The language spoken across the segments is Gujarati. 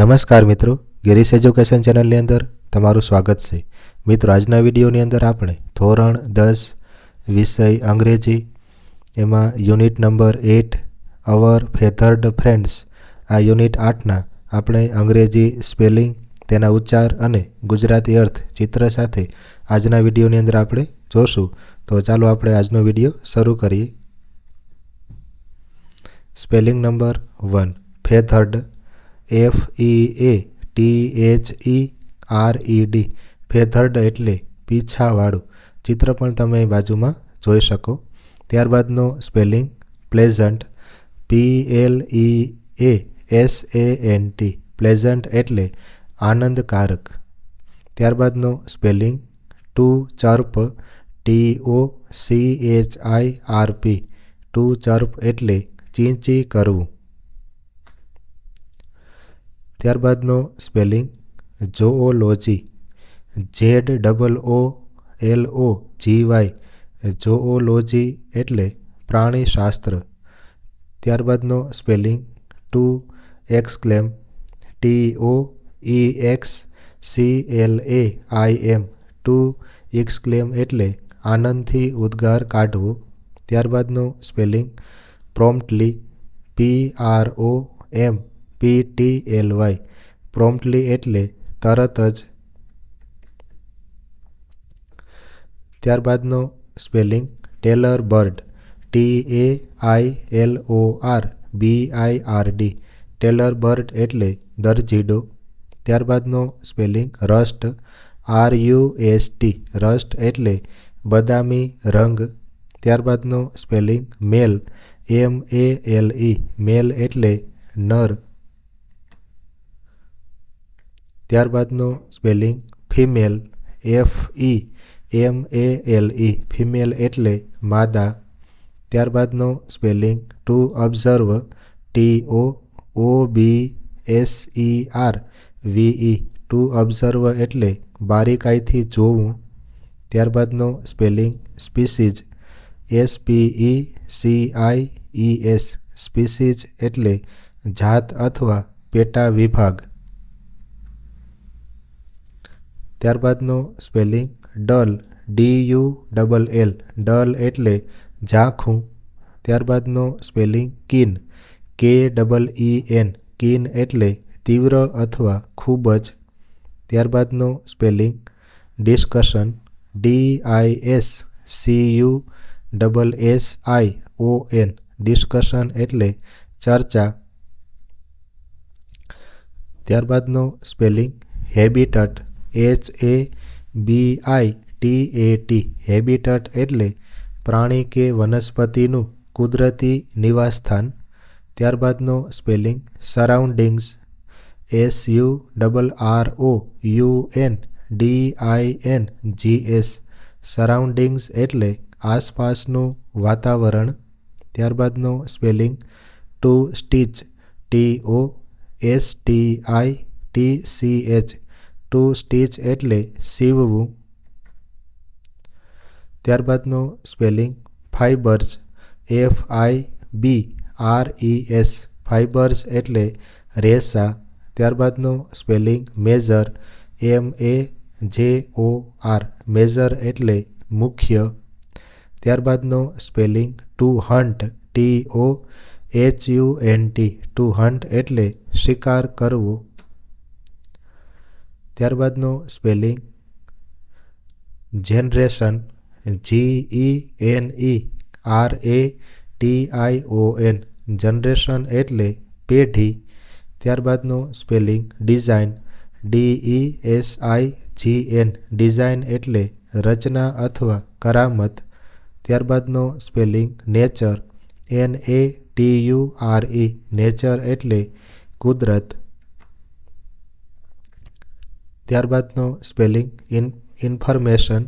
નમસ્કાર મિત્રો ગિરીશ એજ્યુકેશન ચેનલની અંદર તમારું સ્વાગત છે મિત્રો આજના વિડીયોની અંદર આપણે ધોરણ દસ વિષય અંગ્રેજી એમાં unit number eight our feathered friends આ યુનિટ આઠના આપણે અંગ્રેજી સ્પેલિંગ તેના ઉચ્ચાર અને ગુજરાતી અર્થ ચિત્ર સાથે આજના વિડીયોની અંદર આપણે જોશું તો ચાલો આપણે આજનો વિડીયો શરૂ કરીએ spelling number one feathered F E A T H E R E D feathered એટલે પીછાવાળું ચિત્ર પણ તમે બાજુમાં જોઈ શકો ત્યારબાદનો spelling pleasant P L E A S A N T pleasant એટલે આનંદકારક ત્યારબાદનો spelling to chirp T O C H I R P to chirp એટલે ચીંચી કરવું ત્યારબાદનો spelling zoology Z double O L O G Y zoology એટલે પ્રાણીશાસ્ત્ર ત્યારબાદનો spelling to exclaim T O E X C L A I M to exclaim એટલે આનંદથી ઉદ્ગાર કાઢવો ત્યારબાદનો spelling promptly P R O M P T L Y promptly એટલે તરત જ ત્યારબાદનો spelling tailor bird T A I L O R B I R D tailor bird એટલે દરજીડો ત્યારબાદનો spelling rust R U S T rust એટલે બદામી રંગ ત્યારબાદનો spelling mail M A L ઈ મેલ એટલે નર ત્યારબાદનો spelling female F E M A L E female એટલે માદા ત્યારબાદનો spelling to observe T O O B S E R V E to observe એટલે બારીકાઈથી જોવું ત્યારબાદનો spelling species S P E C I E S species એટલે જાત અથવા પેટા વિભાગ त्यारबाद spelling dull D U double L dull एट्ले झाँखू त्यारबाद स्पेलिंग किन के डबल ई एन किन एट्ले तीव्र अथवा खूबज त्यारबाद spelling discussion D I S C U double S I O N discussion एट्ले चर्चा त्यारबाद spelling habitat H A B I T A T habitat એટલે પ્રાણી કે વનસ્પતિનું કુદરતી નિવાસસ્થાન ત્યારબાદનો spelling surroundings S U double R O U N D I N G S surroundings એટલે આસપાસનું વાતાવરણ ત્યારબાદનો spelling to stitch T O S T I T C H to stitch એટલે સીવવું ત્યારબાદનો spelling fibres F I B R E S fibres એટલે રેસા ત્યારબાદનો સ્પેલિંગ મેજર એમ એ જે ઓ આર મેજર એટલે મુખ્ય ત્યારબાદનો spelling to hunt T O H U N T to hunt એટલે શિકાર કરવું ત્યારબાદનું spelling generation G E N E R A T I O N generation એટલે પેઢી ત્યારબાદનું spelling design D E S I G N design એટલે રચના અથવા કરામત ત્યારબાદનો spelling nature N A T U R E nature એટલે કુદરત ત્યારબાદનો spelling in information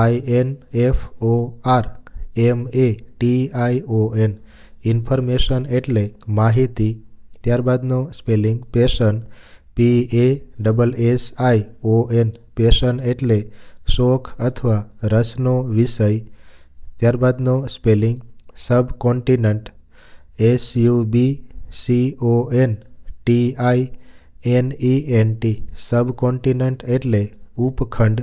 I N F O R M A T I O N information એટલે માહિતી ત્યારબાદનો spelling passion P A double S I O N passion એટલે શોખ અથવા રસનો વિષય ત્યારબાદનો spelling subcontinent S U B C O N T I N E N T subcontinent e એટલે ઉપખંડ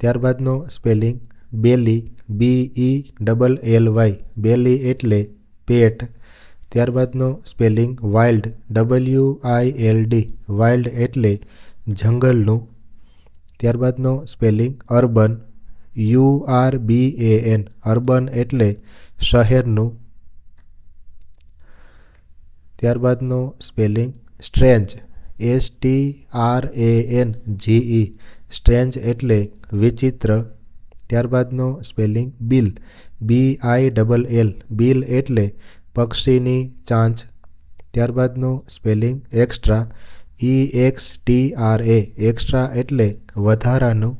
ત્યારબાદનો spelling belly B E double L Y belly એટલે પેટ ત્યારબાદનો spelling wild W I L D wild એટલે જંગલનું ત્યારબાદનો spelling urban U R B A N urban એટલે શહેરનું ત્યારબાદનું spelling strange S T R A N G G E strange એટલે વિચિત્ર ત્યારબાદનો spelling bill B I double L bill એટલે પક્ષીની ચાંચ ત્યારબાદનું spelling extra E X T R A extra એટલે વધારાનું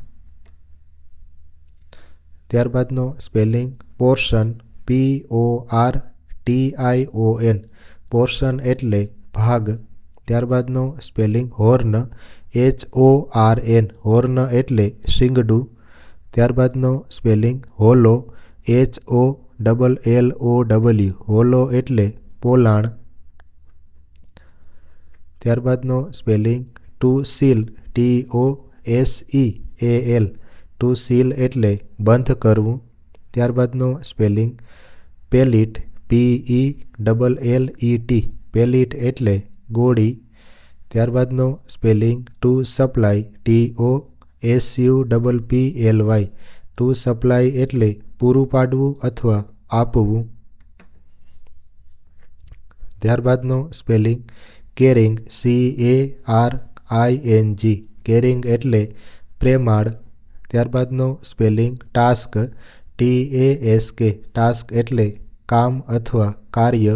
ત્યારબાદનો spelling portion P O R T I O N portion એટલે ભાગ ત્યારબાદનો spelling horn H O R N horn એટલે શિંગડું ત્યારબાદનો spelling hollow H O double L O W hollow એટલે પોલાણ ત્યારબાદનો spelling to seal T O S E A L to seal એટલે બંધ કરવું ત્યારબાદનો spelling pellet P E double L E T pellet એટલે ગોળી ત્યારબાદનો spelling to supply T O S U double P L Y to supply એટલે પૂરું પાડવું અથવા આપવું ત્યારબાદનો spelling caring C A R I N G caring એટલે પ્રેમાળ ત્યારબાદનો spelling task T A S K task એટલે કામ અથવા કાર્ય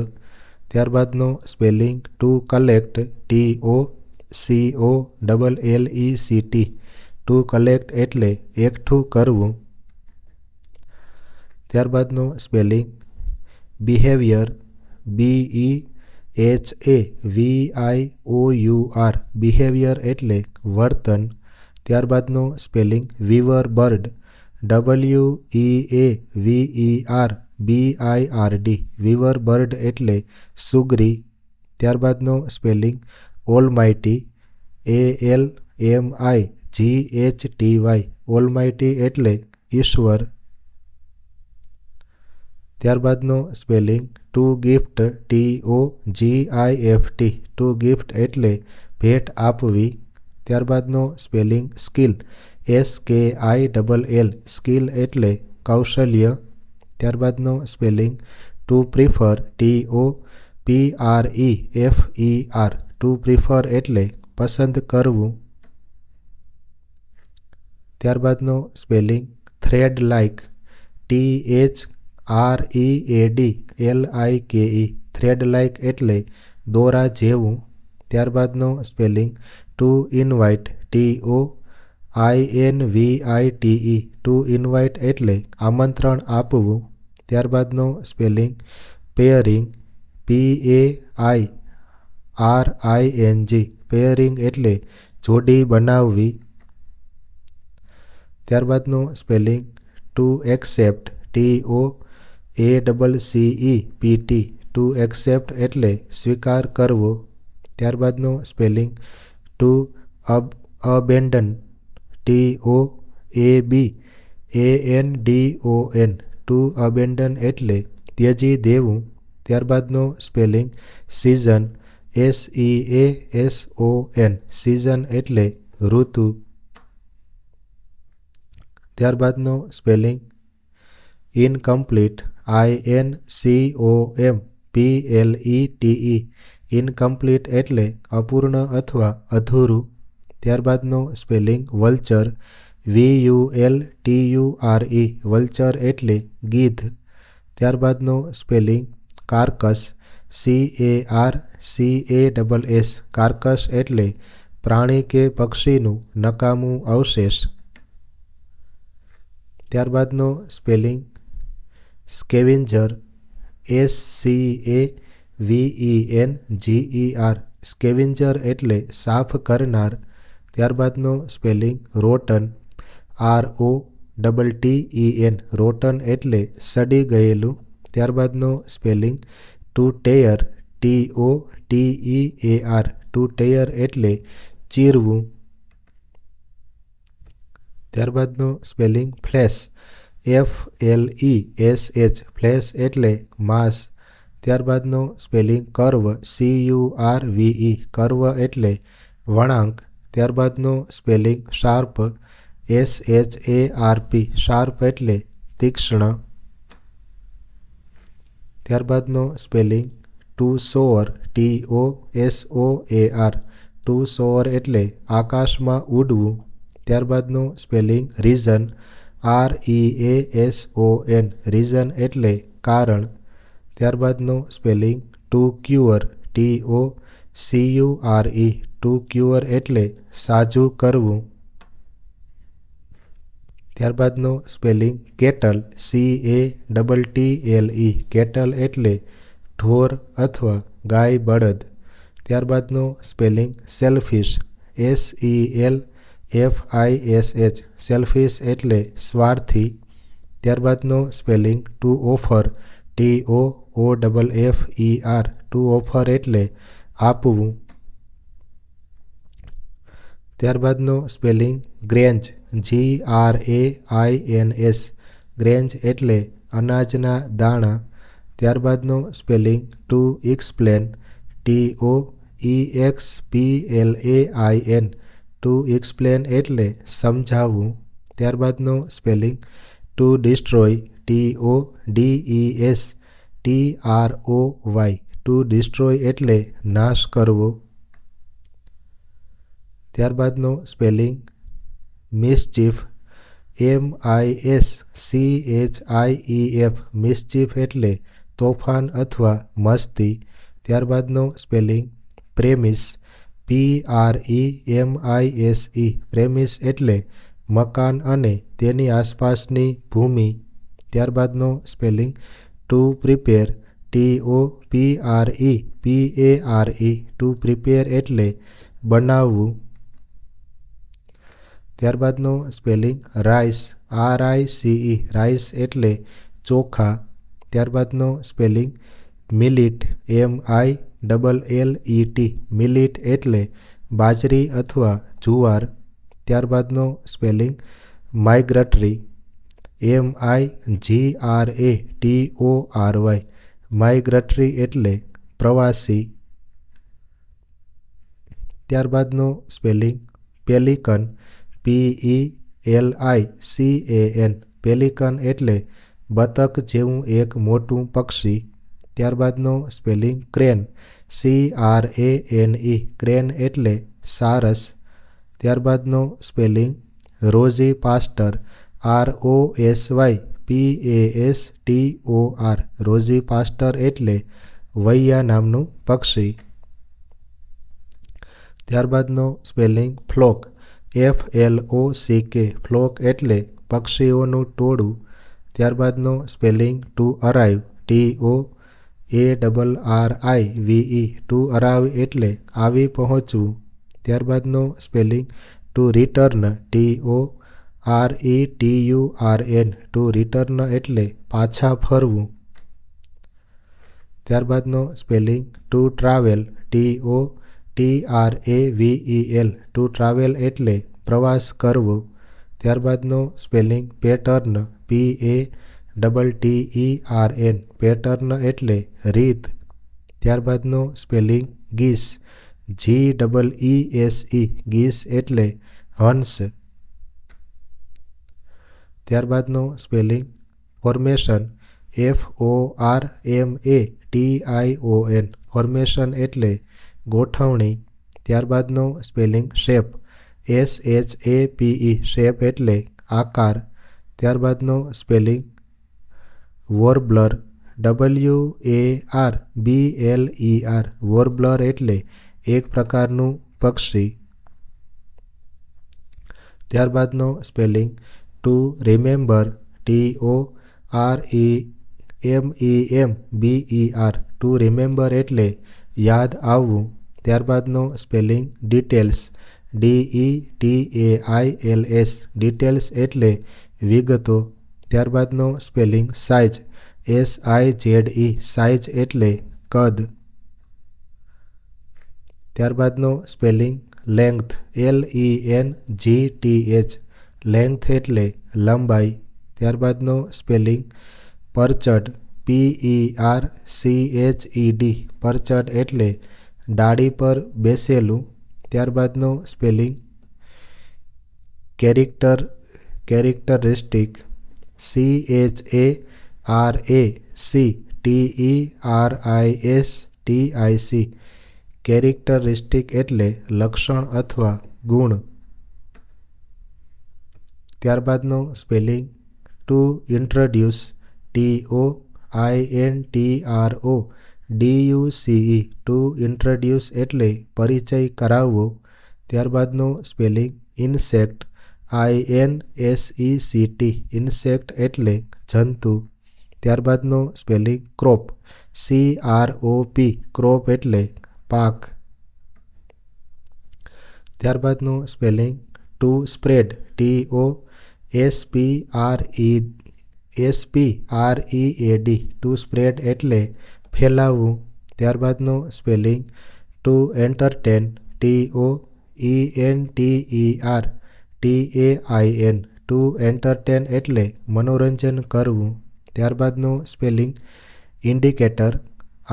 ત્યારબાદનું spelling to collect T O C O double L E C T to collect એટલે એકઠું કરવું ત્યારબાદનું spelling behaviour B E H A V I O U R behaviour એટલે વર્તન ત્યારબાદનું spelling weaver bird W E A V E R D weaver bird એટલે સુગ્રી ત્યારબાદનો spelling almighty A L M I G H T Y almighty એટલે ઈશ્વર ત્યારબાદનો spelling to gift T O G I F T to gift એટલે ભેટ આપવી ત્યારબાદનો સ્પેલિંગ સ્કિલ એસ કે આઈ ડબલ એલ સ્કિલ એટલે કૌશલ્ય ત્યારબાદનો spelling to prefer T O P R E F E R to prefer એટલે પસંદ કરવું ત્યારબાદનો spelling thread like T H R E A D L I K E thread like એટલે દોરા જેવું ત્યારબાદનો spelling to invite T O I N V I T E to invite એટલે આમંત્રણ આપવું ત્યારબાદનો spelling pairing P A I R I N G pairing એટલે જોડી બનાવવી ત્યારબાદનું spelling to accept T O A double C E P T to accept એટલે સ્વીકાર કરવો ત્યારબાદનું spelling to ab abandon T O A B A N D O N to abandon એટલે ત્યજી દેવું ત્યારબાદનું spelling season S E A S O N season એટલે ઋતુ ત્યારબાદનું spelling incomplete I N C O M P L E T E incomplete એટલે અપૂર્ણ અથવા અધૂરું ત્યારબાદનું spelling vulture V you L T U R E vulture એટલે ગીધ ત્યારબાદનો spelling carcass C A R C A double S carcass એટલે પ્રાણી કે પક્ષીનું નકામું અવશેષ ત્યારબાદનો spelling scavenger S C A V V E N G E R scavenger એટલે સાફ કરનાર ત્યારબાદનો spelling rotten R O double T E N rotten એટલે સડી ગયેલું ત્યારબાદનો spelling to tear T O T E A R to tear એટલે ચીરવું ત્યારબાદનું spelling flash F L E S H flesh એટલે માસ ત્યારબાદનો spelling curve C U R V E curve એટલે વળાંક ત્યારબાદનો spelling sharp S H A R P sharp એટલે તીક્ષ્ણ ત્યારબાદનો spelling to soar T O S O A R to soar એટલે આકાશમાં ઉડવું ત્યારબાદનું spelling reason R E A S O N reason એટલે કારણ ત્યારબાદનું spelling to cure T O C U R E to cure એટલે સાજું કરવું ત્યારબાદનો spelling cattle C A double T L E cattle એટલે ઢોર અથવા ગાય બળદ ત્યારબાદનો spelling selfish S E L F I S H selfish એટલે સ્વાર્થી ત્યારબાદનો spelling to offer T O O double F E R to offer એટલે આપવું ત્યારબાદનું spelling grains G R A I N S grains એટલે અનાજના દાણા ત્યારબાદનું spelling to explain T O E X P L A I N to explain એટલે સમજાવવું ત્યારબાદનું spelling to destroy T O D E S T R O Y to destroy એટલે નાશ કરવો ત્યારબાદનો spelling mischief M I S C H I E F mischief એટલે તોફાન અથવા મસ્તી ત્યારબાદનો spelling premise P R E M I S E premise એટલે મકાન અને તેની આસપાસની ભૂમિ ત્યારબાદનો spelling to prepare T O P R E P A R E two prepare એટલે બનાવવું ત્યારબાદનું spelling rice R I C E rice એટલે ચોખા ત્યારબાદનું spelling millet M I double L E T millet એટલે બાજરી અથવા જુવાર ત્યારબાદનું spelling migratory M I G R A T O R Y migratory એટલે પ્રવાસી ત્યારબાદનું spelling pelican P E L I C A N pelican એટલે બતક જેવું એક મોટું પક્ષી ત્યારબાદનો spelling crane C R A N E crane એટલે સારસ ત્યારબાદનો spelling rosy pastor R O S Y P A S T O R rosy pastor એટલે વૈયા નામનું પક્ષી ત્યારબાદનો spelling flock F L O C K flock એટલે પક્ષીઓનું ટોળું ત્યારબાદનો spelling to arrive T O A double R I V V E to arrive એટલે આવી પહોંચવું ત્યારબાદનો spelling to return T O R E T U R N to return એટલે પાછા ફરવું ત્યારબાદનો spelling to travel T O T R A V E L to travel એટલે પ્રવાસ કરવો ત્યારબાદનો spelling pattern P A double T E R N pattern એટલે રીત ત્યારબાદનો spelling geese G double E S E geese એટલે હંસ ત્યારબાદનો spelling formation F O R M A T I O N formation એટલે ગોઠવણી ત્યારબાદનો spelling shape S H A P E shape એટલે આકાર ત્યારબાદનો spelling warbler W A R B L E e R warbler એટલે એક પ્રકારનું પક્ષી ત્યારબાદનો spelling to remember T O R E M E M B E R to remember એટલે યાદ આવવું ત્યારબાદનો spelling details D E T A I L S details એટલે વિગતો ત્યારબાદનો spelling size S I Z E size એટલે કદ ત્યારબાદનો spelling length L E N G T H length એટલે લંબાઈ ત્યારબાદનો spelling perched P P E R C H E D perched એટલે ડાળી પર બેસેલું ત્યારબાદનું spelling character characteristic C H A R A C T E R I S T I C characteristic એટલે લક્ષણ અથવા ગુણ ત્યારબાદનું spelling to introduce T O I N T R O D U C E to introduce એટલે પરિચય કરાવવો ત્યારબાદનું spelling insect I N S E C T insect એટલે જંતુ ત્યારબાદનું spelling crop C R O P crop એટલે પાક ત્યારબાદનું spelling to spread T O S P R E S P R E A D to spread એટલે ફેલાવવું ત્યારબાદનું spelling to entertain T O E N T E R T A I N to entertain એટલે મનોરંજન કરવું ત્યારબાદનું spelling indicator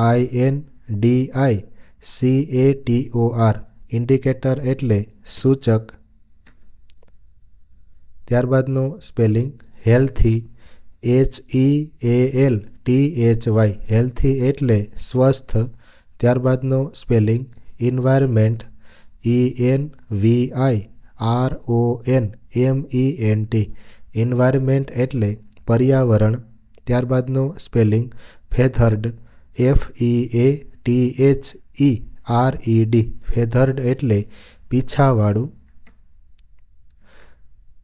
I N D I C A T O R indicator એટલે સૂચક ત્યારબાદનું spelling healthy H E A L T H Y healthy એટલે સ્વસ્થ ત્યારબાદનું spelling environment E N V I R O N M E N T environment એટલે પર્યાવરણ ત્યારબાદનું spelling feathered F E A T H E R E D feathered એટલે પીછાવાળું